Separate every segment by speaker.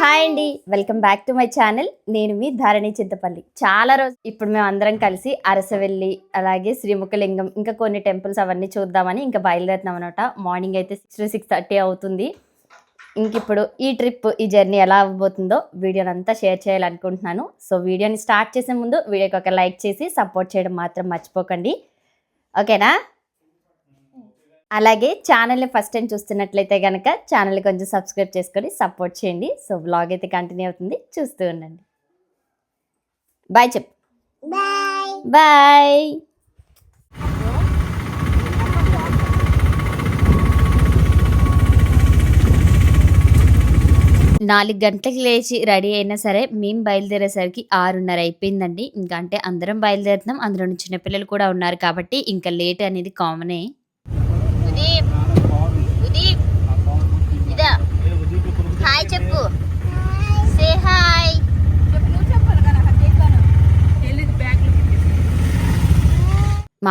Speaker 1: Hi అండి. Welcome back to my channel. నేను మీ ధారణి చింతపల్లి. చాలా రోజు ఇప్పుడు మేము అందరం కలిసి అరసవెల్లి అలాగే శ్రీముఖలింగం ఇంకా కొన్ని టెంపుల్స్ అవన్నీ చూద్దామని ఇంకా బయలుదేరుతున్నాం అనమాట మార్నింగ్ అయితే సిక్స్ సిక్స్ థర్టీ అవుతుంది. ఇంక ఇప్పుడు ఈ ట్రిప్ ఈ జర్నీ ఎలా అవ్వబోతుందో వీడియోని అంతా షేర్ చేయాలనుకుంటున్నాను. సో వీడియోని స్టార్ట్ చేసే ముందు వీడియోకి ఒక లైక్ చేసి సపోర్ట్ చేయడం మాత్రం మర్చిపోకండి. ఓకేనా? అలాగే ఛానల్ని ఫస్ట్ టైం చూస్తున్నట్లయితే కనుక ఛానల్ని కొంచెం సబ్స్క్రైబ్ చేసుకొని సపోర్ట్ చేయండి. సో బ్లాగ్ అయితే కంటిన్యూ అవుతుంది. చూస్తూ ఉండండి. బాయ్ చెప్పు.
Speaker 2: బాయ్
Speaker 1: బాయ్ నాలుగు గంటలకు లేచి రెడీ అయినా సరే మేము బయలుదేరేసరికి ఆరున్నర అయిపోయిందండి. ఇంకా అంటే అందరం బయలుదేరుతున్నాం. అందులో చిన్నపిల్లలు కూడా ఉన్నారు కాబట్టి ఇంకా లేట్ అనేది కామనే.
Speaker 2: హాయ్ చెప్పు సే హాయ్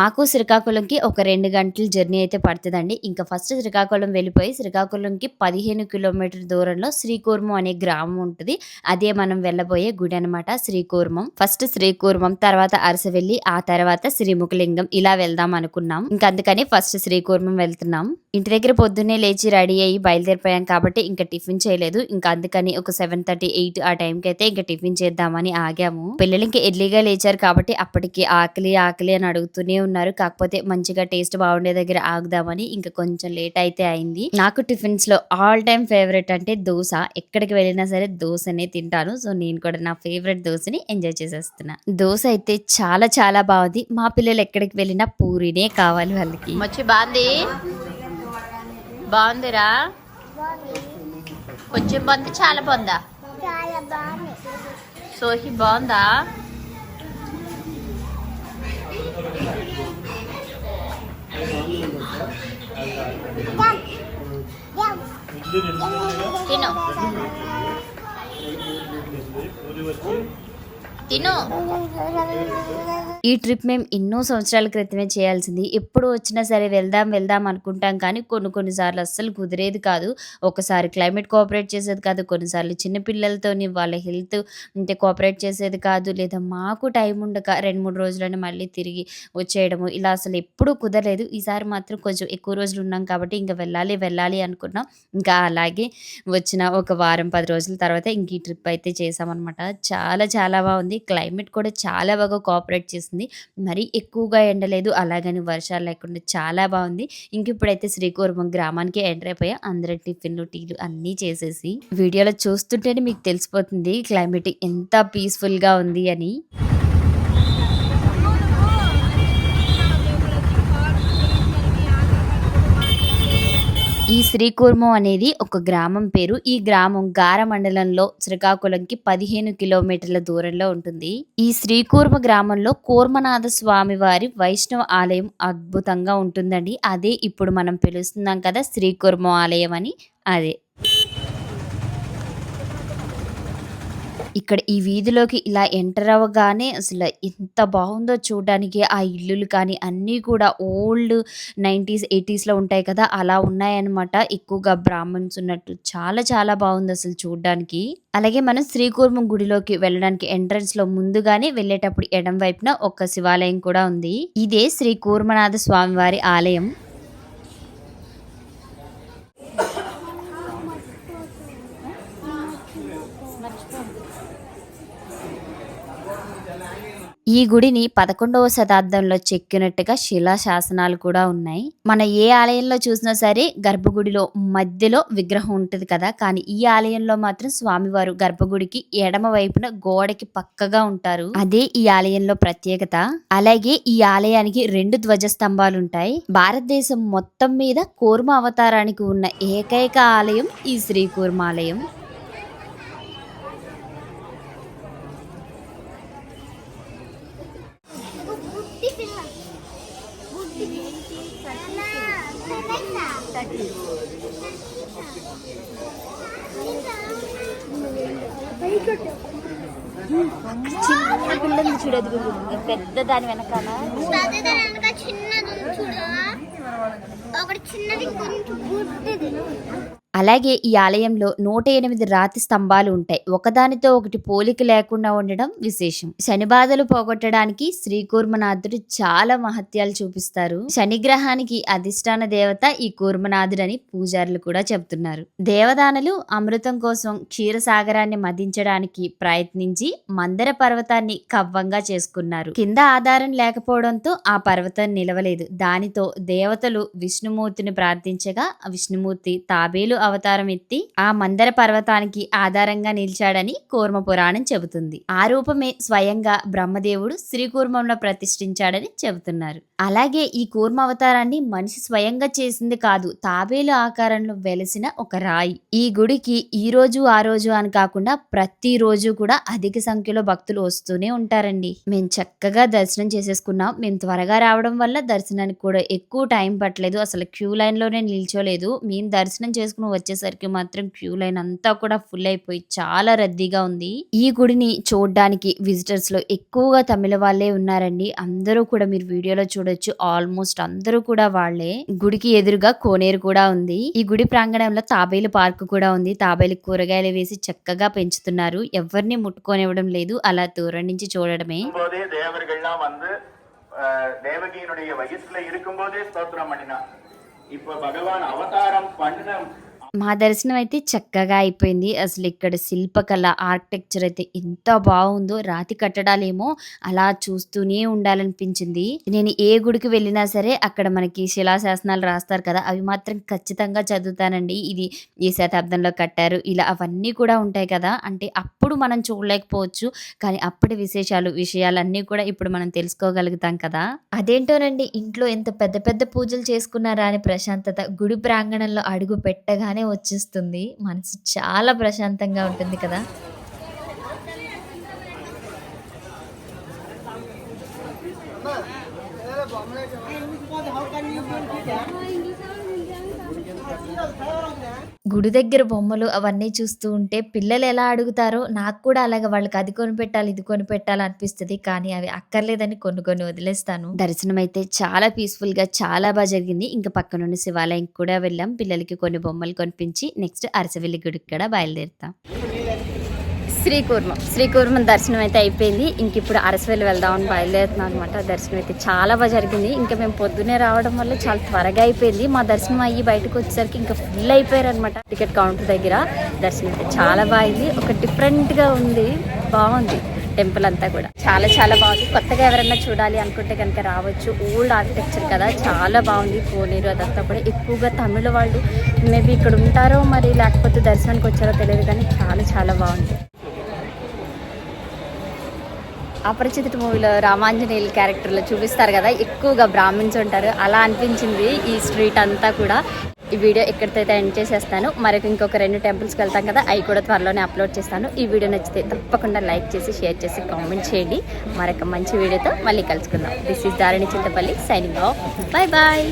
Speaker 1: మాకు శ్రీకాకుళంకి ఒక రెండు గంటల జర్నీ అయితే పడుతుందండి. ఇంకా ఫస్ట్ శ్రీకాకుళం వెళ్ళిపోయి శ్రీకాకుళంకి పదిహేను కిలోమీటర్ దూరంలో శ్రీకూర్మం అనే గ్రామం ఉంటుంది. అదే మనం వెళ్ళబోయే గుడి అనమాట శ్రీకూర్మం. ఫస్ట్ శ్రీకూర్మం తర్వాత అరసవెల్లి ఆ తర్వాత శ్రీముఖలింగం ఇలా వెళ్దాం అనుకున్నాం. ఇంకా అందుకని ఫస్ట్ శ్రీకూర్మం వెళ్తున్నాం. ఇంటి దగ్గర పొద్దున్నే లేచి రెడీ అయ్యి బయలుదేరిపోయాం కాబట్టి ఇంకా టిఫిన్ చేయలేదు. ఇంకా అందుకని ఒక సెవెన్ థర్టీ ఎయిట్ ఆ టైంకి అయితే ఇంకా టిఫిన్ చేద్దామని ఆగాము. పిల్లలు ఇంకా ఎర్లీగా లేచారు కాబట్టి అప్పటికి ఆకలి ఆకలి అని అడుగుతూనే ఉన్నారు. కాకపోతే మంచిగా టేస్ట్ బాగుండే దగ్గర ఆగుదామని ఇంకా కొంచెం లేట్ అయితే అయింది. నాకు టిఫిన్స్లో ఆల్ టైమ్ ఫేవరెట్ అంటే దోశ. ఎక్కడికి వెళ్ళినా సరే దోశనే తింటాను. సో నేను కూడా నా ఫేవరెట్ దోశని ఎంజాయ్ చేసేస్తున్నా. దోశ అయితే చాలా చాలా బాగుంది. మా పిల్లలు ఎక్కడికి వెళ్ళినా పూరినే కావాలి వాళ్ళకి.
Speaker 2: మచ్చి బాగుంది? బాగుందిరా? కొంచెం బాగుందా? చాలా బాగుంది. సోహి బాగుందా? తిను తిను.
Speaker 1: ఈ ట్రిప్ మేము ఎన్నో సంవత్సరాల క్రితమే చేయాల్సింది. ఎప్పుడు వచ్చినా సరే వెళ్దాం వెళ్దాం అనుకుంటాం కానీ కొన్ని కొన్నిసార్లు అస్సలు కుదిరేది కాదు. ఒకసారి క్లైమేట్ కోఆపరేట్ చేసేది కాదు. కొన్నిసార్లు చిన్నపిల్లలతోని వాళ్ళ హెల్త్ అంటే కోఆపరేట్ చేసేది కాదు. లేదా మాకు టైం ఉండక రెండు మూడు రోజులని మళ్ళీ తిరిగి వచ్చేయడము. ఇలా అసలు ఎప్పుడూ కుదరలేదు. ఈసారి మాత్రం కొంచెం ఎక్కువ రోజులు ఉన్నాం కాబట్టి ఇంకా వెళ్ళాలి వెళ్ళాలి అనుకున్నాం. ఇంకా అలాగే వచ్చిన ఒక వారం పది రోజుల తర్వాత ఇంక ఈ ట్రిప్ అయితే చేసామన్నమాట చాలా చాలా బాగుంది. క్లైమేట్ కూడా చాలా బాగా కోఆపరేట్ చేసింది. మరీ ఎక్కువగా ఎండలేదు అలాగని వర్షాలు లేకుండా చాలా బాగుంది. ఇంక ఇప్పుడైతే శ్రీకూర్మం గ్రామానికి ఎంటర్ అయిపోయా. అందరి టిఫిన్లు టీలు అన్నీ చేసేసి వీడియోలో చూస్తుంటేనే మీకు తెలిసిపోతుంది క్లైమేట్ ఎంత పీస్ఫుల్గా ఉంది అని. ఈ శ్రీకూర్మం అనేది ఒక గ్రామం పేరు. ఈ గ్రామం గార మండలంలో శ్రీకాకుళంకి పదిహేను కిలోమీటర్ల దూరంలో ఉంటుంది. ఈ శ్రీకూర్మ గ్రామంలో కూర్మనాథ స్వామి వారి వైష్ణవ ఆలయం అద్భుతంగా ఉంటుందండి. అదే ఇప్పుడు మనం పిలుస్తున్నాం కదా శ్రీకూర్మ ఆలయం అని. అదే. ఇక్కడ ఈ వీధిలోకి ఇలా ఎంటర్ అవ్వగానే అసలు ఎంత బాగుందో చూడడానికి ఆ ఇల్లులు కానీ అన్నీ కూడా ఓల్డ్ నైంటీస్ ఎయిటీస్లో ఉంటాయి కదా అలా ఉన్నాయన్నమాట. ఎక్కువగా బ్రాహ్మణ్స్ ఉన్నట్టు చాలా చాలా బాగుంది అసలు చూడడానికి. అలాగే మనం శ్రీకూర్మం గుడిలోకి వెళ్ళడానికి ఎంట్రన్స్లో ముందుగానే వెళ్ళేటప్పుడు ఎడం వైపున ఒక శివాలయం కూడా ఉంది. ఇదే శ్రీ కూర్మనాథ స్వామి వారి ఆలయం. ఈ గుడిని పదకొండవ శతాబ్దంలో చెక్కినట్టుగా శిలా శాసనాలు కూడా ఉన్నాయి. మన ఏ ఆలయంలో చూసినా సరే గర్భగుడిలో మధ్యలో విగ్రహం ఉంటుంది కదా కానీ ఈ ఆలయంలో మాత్రం స్వామివారు గర్భగుడికి ఎడమ వైపున గోడకి పక్కగా ఉంటారు. అదే ఈ ఆలయంలో ప్రత్యేకత. అలాగే ఈ ఆలయానికి రెండు ధ్వజ స్తంభాలు ఉంటాయి భారతదేశం మొత్తం మీద కూర్మ అవతారానికి ఉన్న ఏకైక ఆలయం ఈ శ్రీ కూర్మ చిన్న పిల్లలు చూడదు పెద్ద దాని వెనకాల.
Speaker 3: చిన్నది ఒకటి చిన్నది
Speaker 1: అలాగే ఈ ఆలయంలో నూట ఎనిమిది రాతి స్తంభాలు ఉంటాయి. ఒకదానితో ఒకటి పోలిక లేకుండా ఉండడం విశేషం. శని బాధలు పోగొట్టడానికి శ్రీకూర్మనాథుడు చాలా మహత్యాలు చూపిస్తారు. శని గ్రహానికి అధిష్టాన దేవత ఈ కూర్మనాథుడని పూజారులు కూడా చెప్తున్నారు దేవదానలు అమృతం కోసం క్షీరసాగరాన్ని మదించడానికి ప్రయత్నించి మందర పర్వతాన్ని కవ్వంగా చేసుకున్నారు. కింద ఆధారం లేకపోవడంతో ఆ పర్వతం నిలవలేదు. దానితో దేవతలు విష్ణుమూర్తిని ప్రార్థించగా విష్ణుమూర్తి తాబేలు అవతారం ఎత్తి ఆ మందర పర్వతానికి ఆధారంగా నిలిచాడని కూర్మ పురాణం చెబుతుంది. ఆ రూపమే స్వయంగా బ్రహ్మదేవుడు శ్రీకూర్మంలో ప్రతిష్ఠించాడని చెబుతున్నారు. అలాగే ఈ కూర్మ అవతారాన్ని మనిషి స్వయంగా చేసింది కాదు తాబేలు ఆకారంలో వెలసిన ఒక రాయి. ఈ గుడికి ఈ రోజు ఆ రోజు అని కాకుండా ప్రతి రోజు కూడా అధిక సంఖ్యలో భక్తులు వస్తూనే ఉంటారండి. మేము చక్కగా దర్శనం చేసేసుకున్నాం. మేము త్వరగా రావడం వల్ల దర్శనానికి కూడా ఎక్కువ టైం పట్టలేదు. అసలు క్యూ లైన్లోనే నిల్చోలేదు. మేము దర్శనం చేసుకుని వచ్చేసరికి మాత్రం క్యూ లైన్ అంతా కూడా ఫుల్ అయిపోయి చాలా రద్దీగా ఉంది ఈ గుడిని చూడడానికి విజిటర్స్ లో ఎక్కువగా తమిళ వాళ్ళే ఉన్నారండి అందరూ కూడా మీరు వీడియోలో చూడొచ్చు ఆల్మోస్ట్ అందరూ కూడా వాళ్ళే గుడికి ఎదురుగా కోనేరు కూడా ఉంది ఈ గుడి ప్రాంగణంలో తాబేలు పార్క్ కూడా ఉంది తాబేలు కూరగాయలు వేసి చక్కగా పెంచుతున్నారు ఎవరిని ముట్టుకోనివ్వడం లేదు అలా దూరం నుంచి చూడడమే
Speaker 4: போதே தேவர்கள்லாம் வந்து அஹ், தேவகியினுடைய வயசுல இருக்கும்போதே ஸ்தோத்திரம் பண்ணினான் இப்ப பகவான் அவதாரம் பண்ணின
Speaker 1: మా దర్శనం అయితే చక్కగా అయిపోయింది. అసలు ఇక్కడ శిల్పకళ ఆర్కిటెక్చర్ అయితే ఎంత బాగుందో రాతి కట్టడాలేమో అలా చూస్తూనే ఉండాలనిపించింది. నేను ఏ గుడికి వెళ్ళినా సరే అక్కడ మనకి శిలాశాసనాలు రాస్తారు కదా అవి మాత్రం ఖచ్చితంగా చదువుతానండి. ఇది ఈ శతాబ్దంలో కట్టారు. ఇలా అవన్నీ కూడా ఉంటాయి కదా అంటే అప్పుడు మనం చూడలేకపోవచ్చు. కానీ అప్పటి విశేషాలు విషయాలన్నీ కూడా ఇప్పుడు మనం తెలుసుకోగలుగుతాం కదా. అదేంటోనండి ఇంట్లో ఎంత పెద్ద పెద్ద పూజలు చేసుకున్నారా అని ప్రశాంతత గుడి ప్రాంగణంలో అడుగు పెట్టగానే వచ్చేస్తుంది. మనసు చాలా ప్రశాంతంగా ఉంటుంది కదా. గుడి దగ్గర బొమ్మలు అవన్నీ చూస్తూ ఉంటే పిల్లలు ఎలా అడుగుతారో నాకు కూడా అలాగే వాళ్ళకి అది కొనిపెట్టాలి ఇది కొనిపెట్టాలి అనిపిస్తుంది. కానీ అవి అక్కర్లేదని కొన్ని కొన్ని వదిలేస్తాను. దర్శనం అయితే చాలా పీస్ఫుల్గా చాలా బాగా జరిగింది. ఇంకా పక్కనున్న శివాలయం కూడా వెళ్ళాం. పిల్లలకి కొన్ని బొమ్మలు కొనిపించి నెక్స్ట్ అరసవెల్లి గుడికి కూడా బయలుదేరుతాం. శ్రీకూర్మం. శ్రీకూర్మం దర్శనం అయితే అయిపోయింది. ఇంక ఇప్పుడు అరసవెల్లి వెళ్దామని బయలుదేరుతున్నాం అనమాట దర్శనం అయితే చాలా బాగా జరిగింది. ఇంకా మేము పొద్దునే రావడం వల్ల చాలా త్వరగా అయిపోయింది. మా దర్శనం అయ్యి బయటకు వచ్చేసరికి ఇంకా ఫుల్ అయిపోయారు అనమాట టికెట్ కౌంటర్ దగ్గర దర్శనం అయితే చాలా బాగుంది ఒక డిఫరెంట్గా ఉంది. బాగుంది. టెంపుల్ అంతా కూడా. చాలా చాలా బాగుంది. కొత్తగా ఎవరైనా చూడాలి అనుకుంటే కనుక రావచ్చు. ఓల్డ్ ఆర్కిటెక్చర్ కదా. చాలా బాగుంది. కోనేరు అదంతా కూడా. ఎక్కువగా తమిళ వాళ్ళు మేబీ ఇక్కడ ఉంటారో మరి లేకపోతే దర్శనానికి వచ్చారో తెలియదు కానీ చాలా చాలా బాగుంది. అపరిచిత మూవీలో రామాంజనేయుల క్యారెక్టర్లో చూపిస్తారు కదా ఎక్కువగా బ్రాహ్మిన్స్ ఉంటారు. అలా అనిపించింది ఈ స్ట్రీట్ అంతా కూడా. ఈ వీడియో ఎక్కడితో ఎండ్ చేసేస్తాను. మరొక ఇంకొక రెండు టెంపుల్స్కి వెళ్తాం కదా అవి కూడా త్వరలోనే అప్లోడ్ చేస్తాను. ఈ వీడియో నచ్చితే తప్పకుండా లైక్ చేసి షేర్ చేసి కామెంట్ చేయండి. మరొక మంచి వీడియోతో మళ్ళీ కలుసుకుందాం. This is Dharini Chintapalli signing off bye bye